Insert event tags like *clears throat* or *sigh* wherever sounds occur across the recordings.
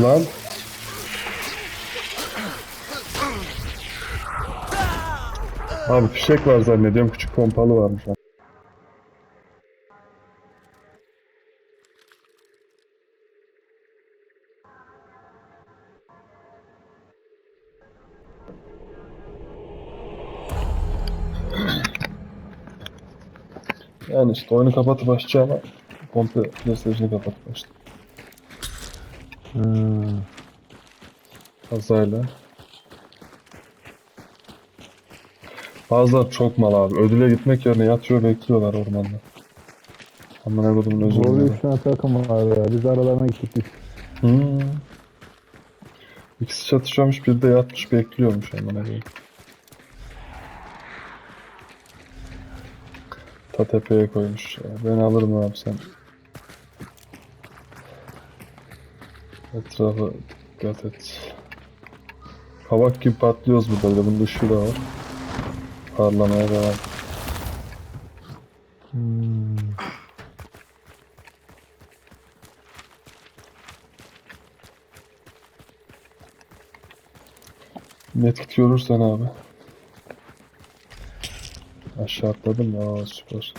Lan. Abi fişek var zannediyorum. Küçük pompalı varmış. Yani işte oyunu kapatıp açacağım komple PlayStation'ı kapatıp açtım. Hmm. Kazayla. Bazıları çok mal abi. Ödüle gitmek yerine yatıyor bekliyorlar ormanda. Amına kodumun özür Orada dilerim. üç tane takım var ya. Biz aralarına gittik. Hmm. İkisi çatışıyormuş, biri de yatmış bekliyormuş amına koyayım. Ta tepeye koymuş ya. Ben alırım abi sen. Etrafa dikkat et. Kavak gibi patlıyoruz burada. Bir de bunun da var. Parlamaya devam. Hmm. Medkit görürsen abi. Aşağı atladım aa, süper.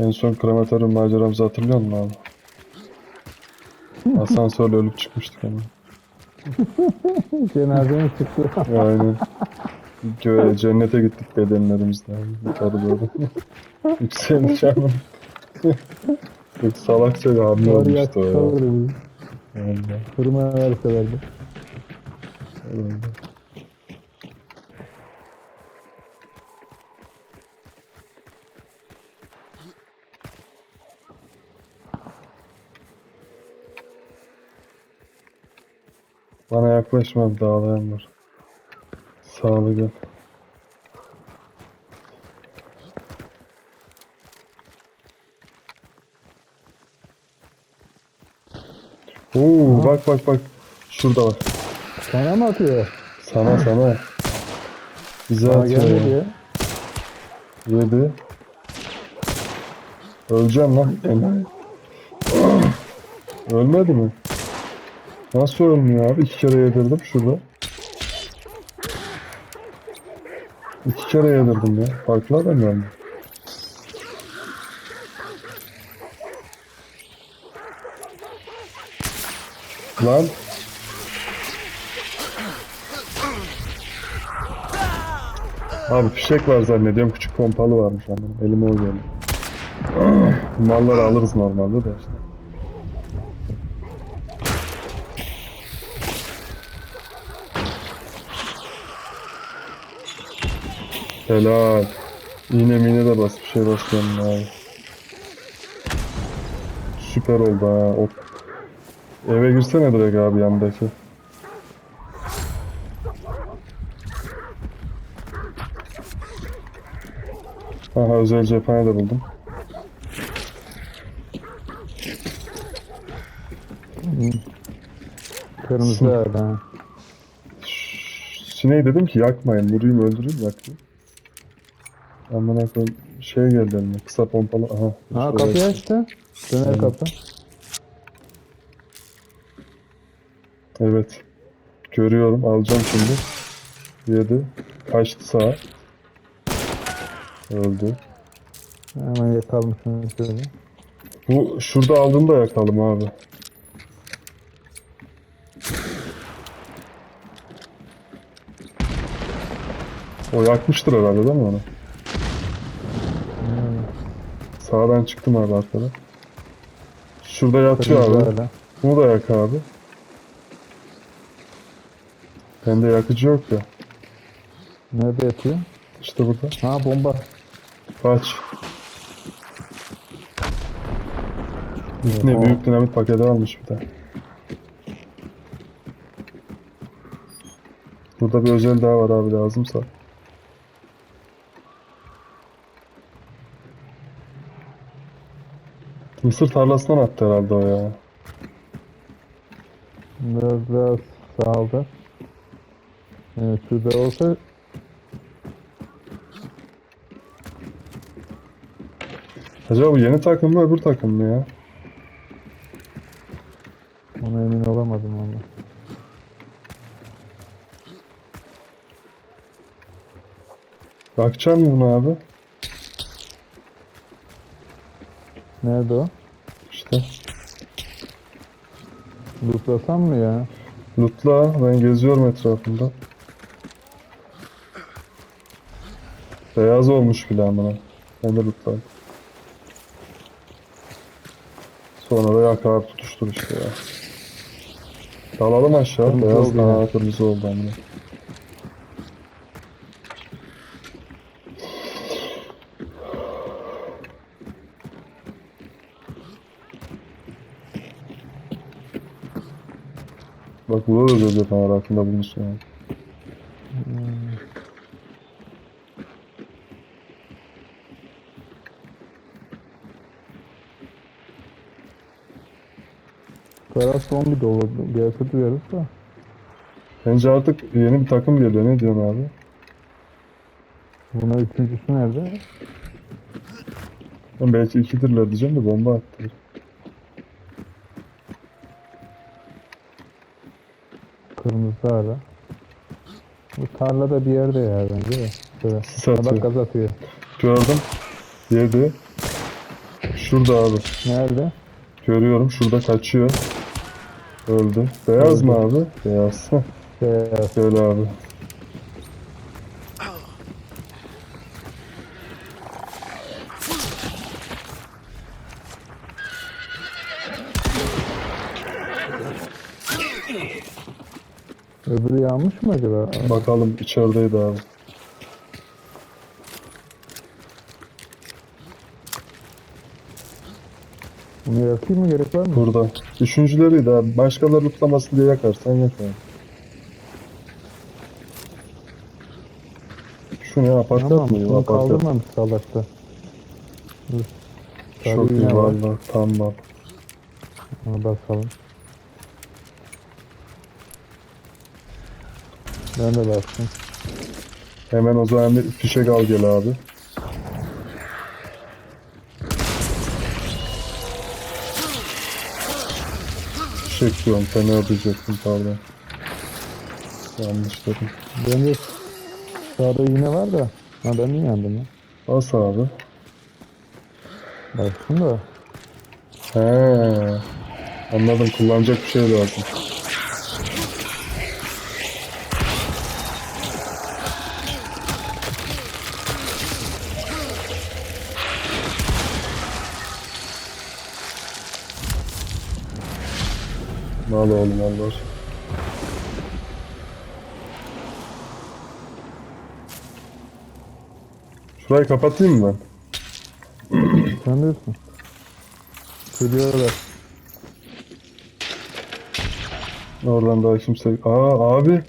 En son krematorium maceramızı hatırlıyor musun abi? Asansörle ölüp çıkmıştık hemen. *laughs* Cenazemiz çıktı. Aynen. Göğe, cennete gittik bedenlerimizle. Yukarı doğru. *laughs* Yükselmiş ama. Çok salakça bir hamle Var olmuştu o ya. Kırmaya verselerdi. öyle. Bana yaklaşma bir dağlayan var. Sağlı gel. Oo bak bak bak. Şurada bak. Sana mı atıyor? Sana sana. Bize Sana atıyor gelmedi ya. Yedi. Öleceğim lan. *laughs* Ölmedi mi? Nasıl ölmüyor abi? İki kere yedirdim şurada. İki kere yedirdim ya. Farklı adam yani. Lan. Abi fişek var zannediyorum. Küçük pompalı varmış ama. Elime o geldi. *clears throat* Malları alırız normalde de işte. Helal. İğne mine de bas bir şey basıyorum abi. Süper oldu ha. O... Eve girsene direkt abi yandaki. Aha özel cephane de buldum. Kırmızı vardı ha. Sineği dedim ki yakmayın, vurayım öldüreyim yaktım. Amına koyayım şey geldi elime, kısa pompalı. Aha. Ha kapıyı açtı. Döner Aynen. kapı. Evet. Görüyorum, alacağım şimdi. Yedi. Kaçtı sağa. Öldü. Hemen yakalım şunu şöyle. Bu şurada aldığında yakalım abi. O yakmıştır herhalde değil mi onu? Sağdan çıktım abi arkada. Şurada yatıyor Kırmızı abi. vardı. Bunu da yak abi. Bende yakıcı yok ya. Nerede yatıyor? İşte burada. Ha bomba. Kaç. Ne Oha. büyük dinamit paketi almış bir de. Burada bir özel daha var abi lazımsa. Mısır tarlasından attı herhalde o ya. Biraz daha sağda. Evet şurada olsa Acaba bu yeni takım mı öbür takım mı ya? Ona emin olamadım ama. Bakacaksın mı bunu abi? Nerede o? İşte. Lootlasam mı ya? Lootla ben geziyorum etrafında. Beyaz olmuş bile amına. Ben de lootla. Sonra da yakar tutuştur işte ya. Dalalım aşağı. Kırmızı Beyaz oldu daha kırmızı oldu amına. Bak burada da zaten arasında bulmuşsun yani. Taraf zombi dolu. Gelse duyarız da. Bence artık yeni bir takım geliyor. Ne diyorsun abi? Buna üçüncüsü nerede? Ben belki ikidirler diyeceğim de bomba attı. Ara. Bu tarlada bir yerde ya bence de. Şöyle. Sis bak atıyor. gaz atıyor. Gördüm. Yedi. Şurada abi. Nerede? Görüyorum. Şurada kaçıyor. Öldü. Beyaz mı abi? Beyaz. Beyaz. Şöyle abi. Öbürü yanmış mı acaba? Bakalım içerideydi abi. Bunu yakayım mı gerek var mı? Burada. Üçüncüleriydi abi. Başkaları tutlamasın diye yakarsan yak abi. Şu ne aparkat mı? Bunu Aparkat. kaldırmamış salakta. Dur. Çok Sarı iyi iğne var. valla. Tamam. Ona basalım. Ben de bastım. Hemen o zaman bir fişek al gel abi. Fişek diyorum. Seni öldürecektim pardon. Yanlış dedim. Bende sağda iğne var da. Ha ben niye yandım ya? Bas abi. Baktım da. He. Anladım. Kullanacak bir şey lazım. Mal oğlum aşkına. Şurayı kapatayım mı ben? Sen diyorsun. Geliyorlar. Oradan daha kimse... Aa abi.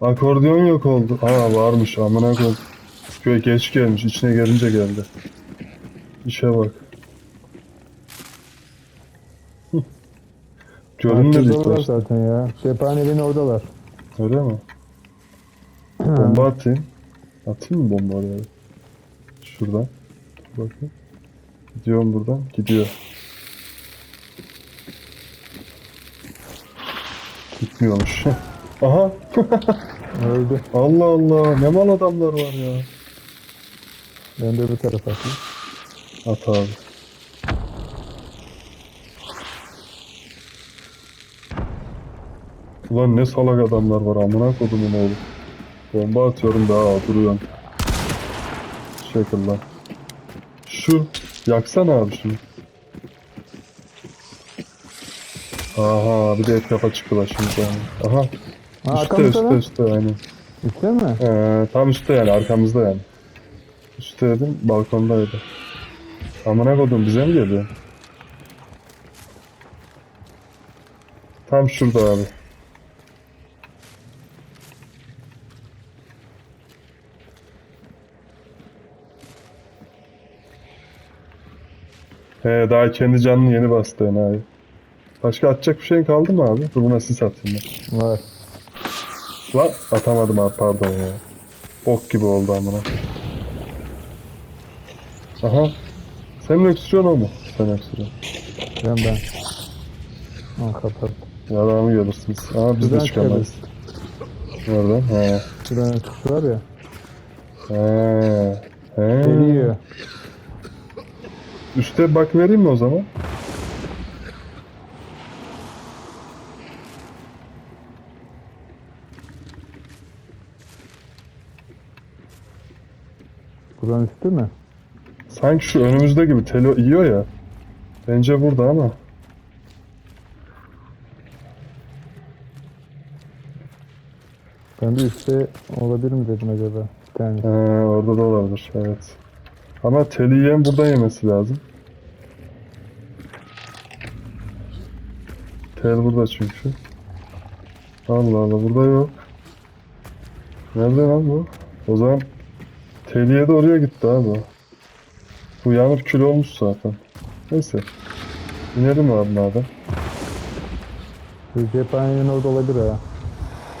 Akordeon yok oldu. Aa varmış amına koy. Köy geç gelmiş. içine gelince geldi. İşe bak. Görünmedi ilk Arkadalar başta. zaten ya. Cephanenin oradalar. Öyle mi? Bomba atayım. Atayım mı bomba oraya? Şuradan. Dur Bakayım. Gidiyorum buradan. Gidiyor. Gitmiyormuş. *laughs* Aha. Öldü. Allah Allah. Ne mal adamlar var ya. Ben de öbür tarafa atayım. At abi. Ulan ne salak adamlar var amına kodumun oğlu. Bomba atıyorum daha duruyorsun. Şekil lan. Şu yaksana abi şunu. Aha bir de etrafa çıktılar şimdi yani. Aha Ha, üstte üstte lan. üstte aynen. Üstte mi? Ee, tam üstte yani arkamızda yani. Üstte dedim balkondaydı. Amına kodum bize mi geliyor? Tam şurada abi. He daha kendi canını yeni bastı enayi. Başka atacak bir şeyin kaldı mı abi? Dur buna sis atayım ben. Var. Lan atamadım abi pardon ya. Bok gibi oldu amına. Aha. Sen mi öksürüyorsun o mu? Sen öksürüyorsun. Ben ben. Aa kapat. Yalanı görürsünüz. Ama biz de Buradan çıkamayız. Nereden? He. Çıkış var ya. He. He. Geliyor. Üste bak vereyim mi o zaman? Buradan üstü mü? Sanki şu önümüzde gibi telo yiyor ya. Bence burada ama. Ben de üstte olabilir mi dedim acaba? Bir tane. He, orada da olabilir. Evet. Ama teli yiyen buradan yemesi lazım. Tel burada çünkü. Allah Allah burada yok. Nerede lan bu? O zaman teliye de oraya gitti abi. Bu yanıp kül olmuş zaten. Neyse. İnelim abi madem. Şu cephanenin orada olabilir ha.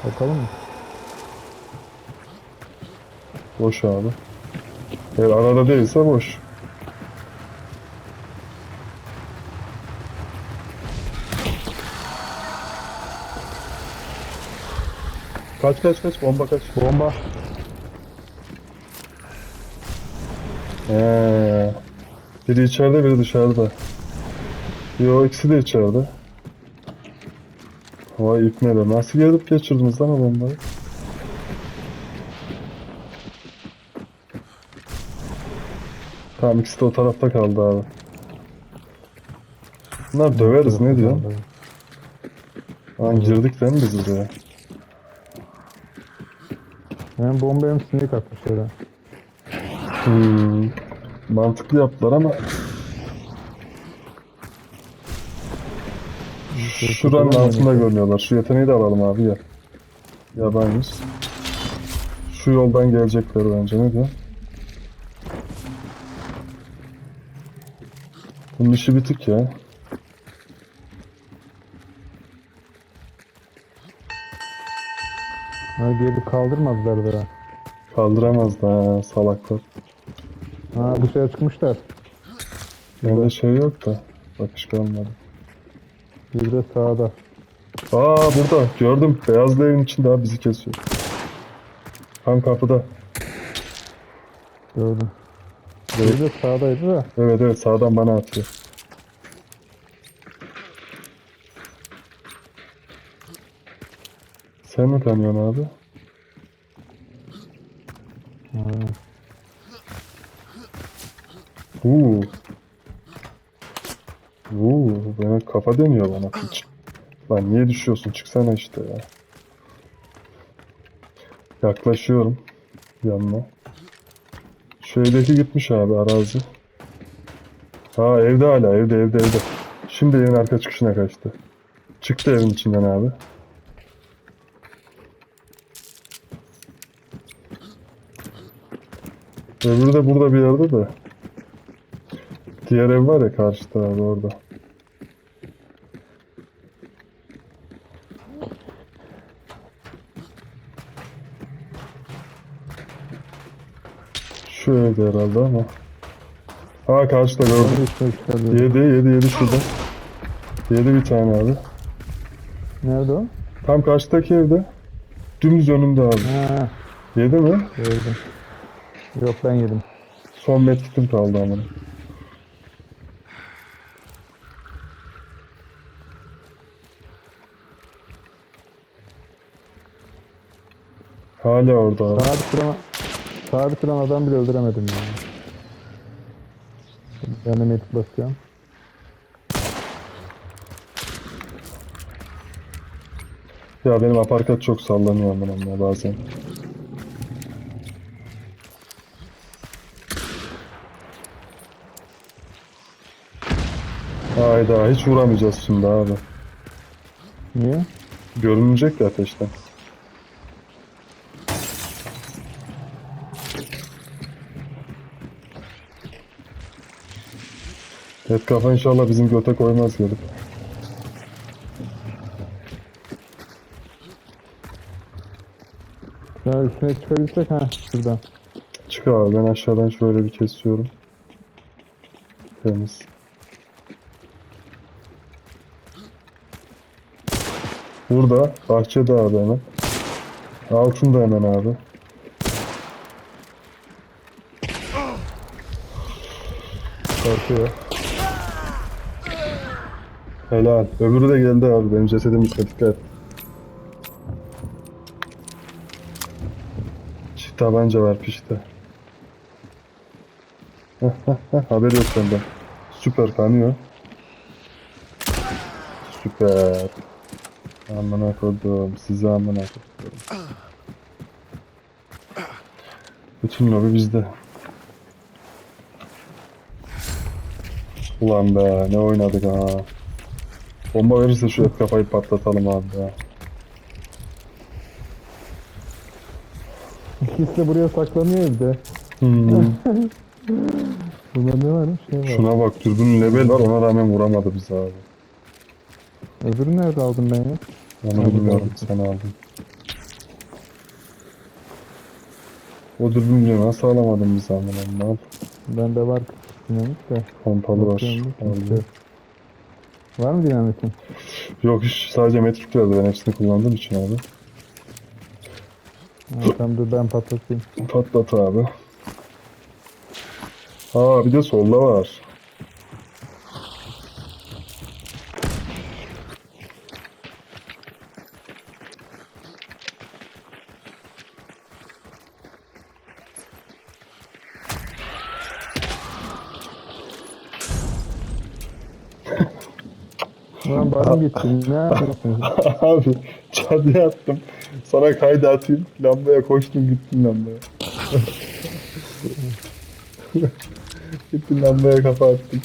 Bakalım mı? Boş abi. Eğer arada değilse boş. Kaç kaç kaç bomba kaç. Bomba. Ee, biri içeride biri dışarıda. Yo ikisi de içeride. Vay ip ne Nasıl gelip geçirdiniz lan o Tamam ikisi de o tarafta kaldı abi. Bunlar döveriz ne diyor? Lan girdik değil mi biz buraya? Hem bomba hem sinek atmışlar ha. Hmm, mantıklı yaptılar ama Şuranın altında görünüyorlar. Şu yeteneği de alalım abi ya. Yabancıyız. Şu yoldan gelecekler bence ne diyor? Bunun işi bitik ya. Ha geri kaldırmadılar da. Kaldıramaz da ha, salaklar. Ha dışarı çıkmışlar. Bende şey yok da. Bakış kalmadı. Bir de sağda. Aa burada gördüm. Beyazlı evin içinde abi bizi kesiyor. Tam kapıda. Gördüm. Evet. De sağdaydı da. Evet evet sağdan bana atıyor. Sen mi tanıyorsun abi? Ha. Uuu. Uuu. Benim kafa dönüyor bana. Hiç. Lan niye düşüyorsun? Çıksana işte ya. Yaklaşıyorum. Yanına. Şu evdeki gitmiş abi arazi. Ha evde hala evde evde evde. Şimdi evin arka çıkışına kaçtı. Çıktı evin içinden abi. Öbürü de burada bir yerde de. Diğer ev var ya karşıda abi orada. Evde herhalde ama. Ha karşıda gördüm. Yedi yedi yedi şurada. Yedi bir tane abi. Nerede o? Tam karşıdaki evde. Dümdüz önümde abi. Ha Yedi mi? gördüm. Yok ben yedim. Son medkitim kaldı ama. Hala orada abi. Duran, sabit duran adam bile öldüremedim ya. Ben de medik basıyorum. Ya benim aparkat çok sallanıyor aman ama bazen. Hayda hiç vuramayacağız şimdi abi. Niye? Görünecek ya ateşten. Et kafa inşallah bizim göte koymaz gelip. Ya üstüne çıkabilsek ha şuradan. Çık abi ben aşağıdan şöyle bir kesiyorum. Temiz. Burada. Bahçede abi hemen. Altında hemen abi. Korkuyor. Helal. Öbürü de geldi abi. Benim cesedim dikkat et. Çift tabanca var pişti. *laughs* Haber yok senden. Süper kanıyor. Süper. Amına koydum. Size amına koydum. Bütün lobi bizde. Ulan be ne oynadık ha. Bomba verirse şu kafayı patlatalım abi ya. İkisi de buraya saklanıyor evde. Hmm. *laughs* Burada ne varmış? Şey var. Şuna bak dürbün level var ona rağmen vuramadı bizi abi. Öbürü nerede aldım ben ya? Onu Hadi bilmiyorum sen aldın. O dürbün bile nasıl alamadın biz amına mal. Bende var dinamit de. Pompalı var. Aldım. Var mı dinamitin? Yok hiç sadece metrik verdi ben hepsini kullandığım için abi. Ha, tamam dur ben patlatayım. Patlat abi. Aa bir de solda var. Ulan barım gitti. Ne yapıyorsun? *laughs* abi çadıya attım. Sana kaydı atayım. Lambaya koştum gittim lambaya. *laughs* gittim lambaya kafa attım.